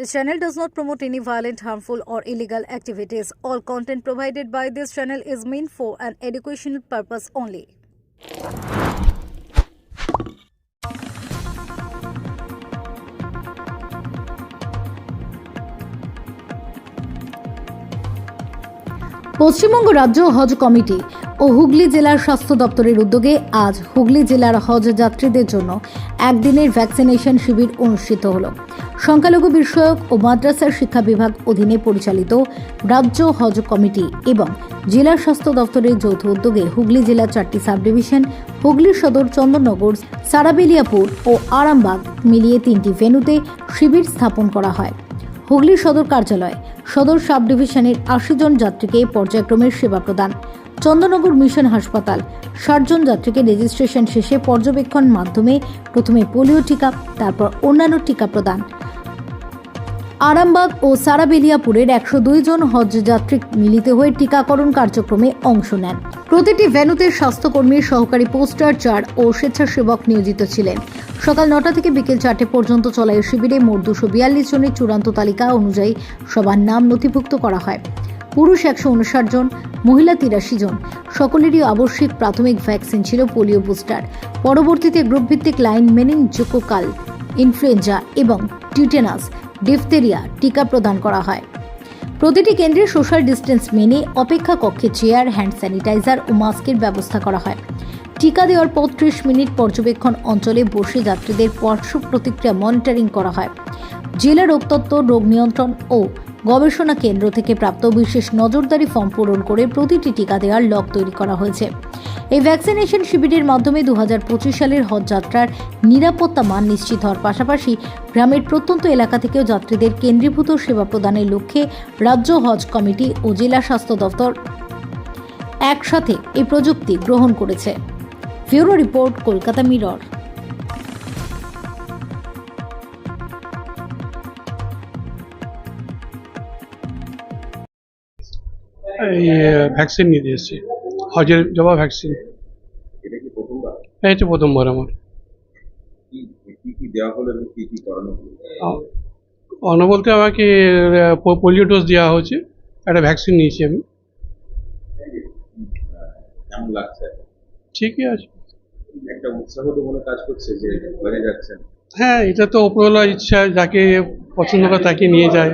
This channel does not promote any violent, harmful, or illegal activities. All content provided by this channel is meant for an educational purpose only. Paschimbanga রাজ্য হজ committee ও হুগলি জেলার স্বাস্থ্য দপ্তরের উদ্যোগে আজ হুগলি জেলার হজ যাত্রীদের জন্য একদিনের ভ্যাকসিনেশন শিবির অনুষ্ঠিত হল সংখ্যালঘু বিষয়ক ও মাদ্রাসার শিক্ষা বিভাগ অধীনে পরিচালিত রাজ্য হজ কমিটি এবং জেলা স্বাস্থ্য দপ্তরের যৌথ উদ্যোগে হুগলি জেলার চারটি সাব ডিভিশন হুগলি সদর চন্দননগর, সারাবেলিয়াপুর ও আরামবাগ মিলিয়ে তিনটি ভেন্যুতে শিবির স্থাপন করা হয়। হুগলি সদর কার্যালয়, সদর সাব ডিভিশনের আশি জন যাত্রীকে পর্যায়ক্রমে সেবা প্রদান। চন্দননগর মিশন হাসপাতাল, ষাট জন যাত্রীকে রেজিস্ট্রেশন শেষে পর্যবেক্ষণ মাধ্যমে প্রথমে পোলিও টিকা, তারপর অন্যান্য টিকা প্রদান। আরামবাগ ও সারাবেলিয়াপুরের একশো দুই জন হজ যাত্রী মিলিত হয়ে টিকাকরণ কার্যক্রমে অংশ নেন। প্রতিটি ভেন্যুতে স্বাস্থ্যকর্মীর সহকারী পোস্টার, চার ও স্বেচ্ছাসেবক নিয়োজিত ছিলেন। সকাল নটা থেকে বিকেল চারটে পর্যন্ত চলা এই শিবিরে মোট দুশো বিয়াল্লিশ জনের চূড়ান্ত তালিকা অনুযায়ী সবার নাম নথিভুক্ত করা হয়। পুরুষ একশো উনষাট জন, মহিলা তিরাশি জন। সকলেরই আবশ্যিক প্রাথমিক ভ্যাকসিন ছিল পোলিও বুস্টার। পরবর্তীতে গ্রুপভিত্তিক লাইন মেনিনজোকোকাল ইনফ্লুয়েঞ্জা এবং টিটেনাস ডিফথেরিয়া টিকা প্রদান করা হয়। প্রতিটি কেন্দ্রে সোশ্যাল ডিস্টেন্স মেনে অপেক্ষা কক্ষে চেয়ার, হ্যান্ড স্যানিটাইজার ও মাস্কের ব্যবস্থা করা হয়। টিকা দেওয়ার পর ত্রিশ মিনিট পর্যবেক্ষণ অঞ্চলে বসে যাত্রীদের পার্শ্ব প্রতিক্রিয়া মনিটরিং করা হয়। জেলা রোগতত্ত্ব, রোগ নিয়ন্ত্রণ ও গবেষণা কেন্দ্র থেকে প্রাপ্ত বিশেষ নজরদারি ফর্ম পূরণ করে প্রতিটি টিকা দেওয়ার লক তৈরি করা হয়েছে। এই ভ্যাকসিনেশন শিবিরের মাধ্যমে দু হাজার পঁচিশ সালের হজ যাত্রার নিরাপত্তা মান নিশ্চিত হওয়ার পাশাপাশি গ্রামের প্রত্যন্ত এলাকা থেকেও যাত্রীদের কেন্দ্রীভূত সেবা প্রদানের লক্ষ্যে রাজ্য হজ কমিটি ও জেলা স্বাস্থ্য দপ্তর একসাথে এই প্রযুক্তি গ্রহণ করেছে। Bureau report, Kolkata mirror. Vaccine নিতে এসেছি হজের জবা ভ্যাকসিন হ্যাঁ এটা প্রথমবার আমার। অন্য বলতে আমাকে পোলিও ডোজ দেওয়া হয়েছে। একটা ভ্যাকসিন নিয়েছি আমি? ঠিকই আছে। একটা উৎসাহ তো মনে কাজ করছে যে বাইরে যাচ্ছেন হ্যাঁ এটা তো ওপরওয়ালা ইচ্ছা, যাকে পছন্দ করে তাকে নিয়ে যায়।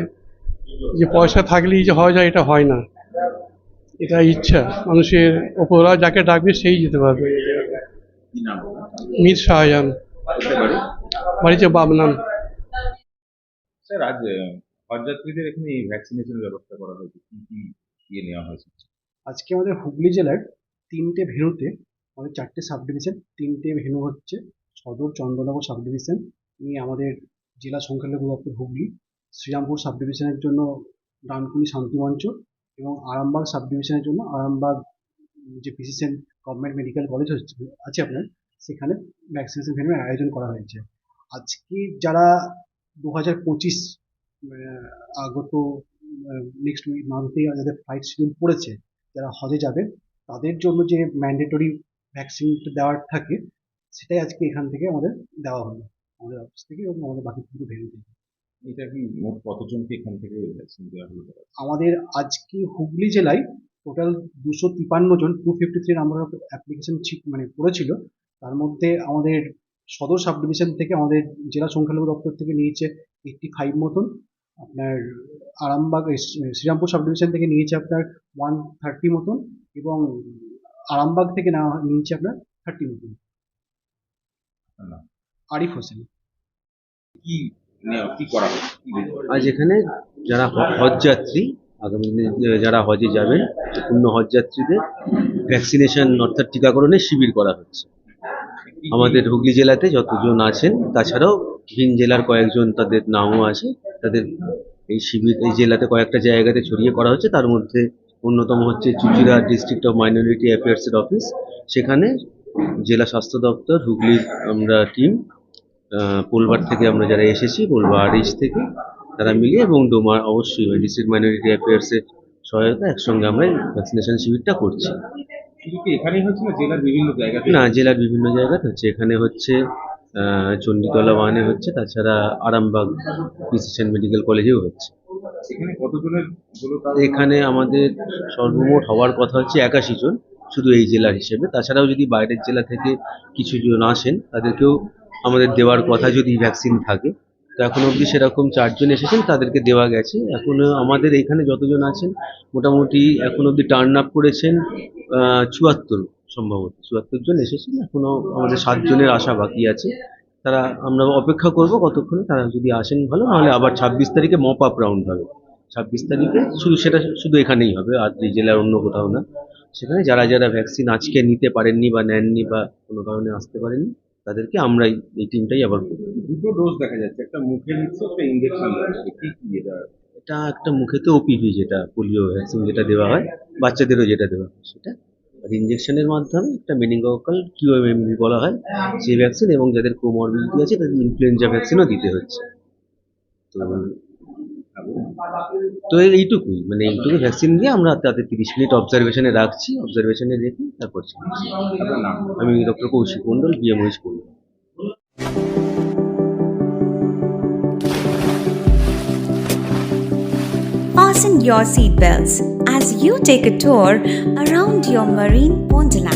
যে পয়সা থাকলেই যে হওয়া যায়, এটা হয় না। এটা ইচ্ছা। মানুষের ওপরওয়ালা যাকে ডাকবে সেই যেতে পারবে। মীর শাহজাহান। বাড়ি? বাড়িতে বাবনান। স্যার আজ হজযাত্রীদের এখানে এই ভ্যাকসিনেশনের ব্যবস্থা করা হয়েছে। কি কি ইয়ে নেওয়া হয়েছে? আজকে আমাদের হুগলি জেলার তিনটে ভেনুতে আমাদের চারটে সাব ডিভিশন তিনটে ভেনু হচ্ছে সদর চন্দ্রনগর সাব ডিভিশন নিয়ে আমাদের জেলা সংখ্যালঘু দপ্তর হুগলি শ্রীরামপুর সাব ডিভিশনের জন্য ডানকুনি শান্তিমঞ্চ এবং আরামবাগ সাব ডিভিশনের জন্য আরামবাগ যে পিসিসেন গভর্নমেন্ট মেডিকেল কলেজ হচ্ছে, আছে আপনার, সেখানে ভ্যাকসিনেশন ভেনুর আয়োজন করা হয়েছে। আজকে যারা দু হাজার পঁচিশ আগত নেক্সট উইক মান্থে যাদের ফ্লাইট শিডিউল পড়েছে, যারা হজে যাবে, তাদের জন্য যে ম্যান্ডেটরি ভ্যাকসিনটা দেওয়ার থাকে, সেটাই আজকে এখান থেকে আমাদের দেওয়া হলো। আমাদের অফিস থেকে এবং আমাদের বাকি কিন্তু থেকে এটা কি মোট কতজনকে এখান থেকে ভ্যাকসিন দেওয়া হলো? আমাদের আজকে হুগলি জেলায় টোটাল দুশো তিপান্ন জন two fifty three number of application মানে পড়েছিল তার মধ্যে আমাদের সদর সাব ডিভিশন থেকে আমাদের জেলা সংখ্যালঘু দপ্তর থেকে নিয়েছে এইটটি ফাইভ মতন। আপনার আরামবাগ শ্রীরামপুর সাব ডিভিশন থেকে নিয়েছে আপনার ওয়ান থার্টি মতন এবং আরামবাগ থেকে নেওয়া নিয়েছে আপনার থার্টি মতন। আরিফ হোসেন। কি হলো আজ এখানে যারা হজযাত্রী, আগামী দিনে যারা হজে যাবেন, পূর্ণ হজযাত্রীদের ভ্যাকসিনেশন অর্থাৎ টিকাকরণের শিবির করা হচ্ছে। আমাদের হুগলি জেলাতে যতজন আছেন, তাছাড়াও ভিন জেলার কয়েকজন তাদের নামও আছে, তাদের এই শিবির, এই জেলাতে কয়েকটা জায়গাতে ছড়িয়ে করা হচ্ছে। তার মধ্যে অন্যতম হচ্ছে চুচুড়া ডিস্ট্রিক্ট অফ মাইনরিটি অ্যাফেয়ার্সের অফিস সেখানে জেলা স্বাস্থ্য দপ্তর, হুগলির আমরা টিম পোলবার থেকে আমরা যারা এসেছি পোলবার আরএইচ থেকে তারা মিলিয়ে এবং ডোমার অবশ্যই ডিস্ট্রিক্ট মাইনরিটি অ্যাফেয়ার্সের সহায়তা একসঙ্গে আমরা ভ্যাকসিনেশন শিবিরটা করছি। না জেলার বিভিন্ন জায়গাতে? হচ্ছে। এখানে হচ্ছে চণ্ডীতলা ওয়ানে হচ্ছে তাছাড়া আরামবাগ প্রিসিশন মেডিকেল কলেজেও হচ্ছে। এখানে আমাদের সর্বমোট হওয়ার কথা হচ্ছে একাশি জন শুধু এই জেলার হিসেবে। তাছাড়াও যদি বাইরের জেলা থেকে কিছু জন আসেন তাদেরকেও আমাদের দেওয়ার কথা যদি ভ্যাকসিন থাকে, তো এখন অবধি সেরকম চারজন এসেছেন, তাদেরকে দেওয়া গেছে। এখনও আমাদের এখানে যতজন আছেন, মোটামুটি এখন অবধি টার্ন আপ করেছেন চুয়াত্তর সম্ভবত। চুয়াত্তর জন এসেছেন, এখনও আমাদের সাতজনের আশা বাকি আছে। তারা, আমরা অপেক্ষা করব কতক্ষণে, তারা যদি আসেন ভালো, নাহলে আবার ছাব্বিশ তারিখে মপ আপ রাউন্ড হবে। ছাব্বিশ তারিখে শুধু সেটা, শুধু এখানেই হবে, আর জেলার অন্য কোথাও না। সেখানে যারা যারা ভ্যাকসিন আজকে নিতে পারেননি বা নেননি বা কোনো কারণে আসতে পারেননি তাদেরকে আমরাই এই টিমটাই আবার করি দুটো ডোজ দেখা যাচ্ছে একটা মুখে নিচ্ছে একটা ইঞ্জেকশন লাগছে কি কি এটা? এটা একটা মুখেতে ওপিভি যেটা পোলিও ভ্যাকসিন যেটা দেওয়া হয় বাচ্চাদেরও যেটা দেওয়া হয় সেটা আর ইঞ্জেকশনের মাধ্যমে একটা মেনিঙ্গোকাল কিউএমএমভি বলা হয় সেই ভ্যাকসিন এবং যাদের কোমরবিলিটি আছে তাদের ইনফ্লুয়েঞ্জা ভ্যাকসিনও দিতে হচ্ছে। তো তো এইটুকুই মানে এইটুকু ভ্যাকসিন দিয়ে আমরা তাদের তিরিশ মিনিট অবজারভেশনে রাখছি অবজারভেশনে রেখে তারপর আমি ডক্টর কৌশিক মন্ডল বিএমওইচ করি Fasten your seatbelts as you take a tour around your marine wonderland.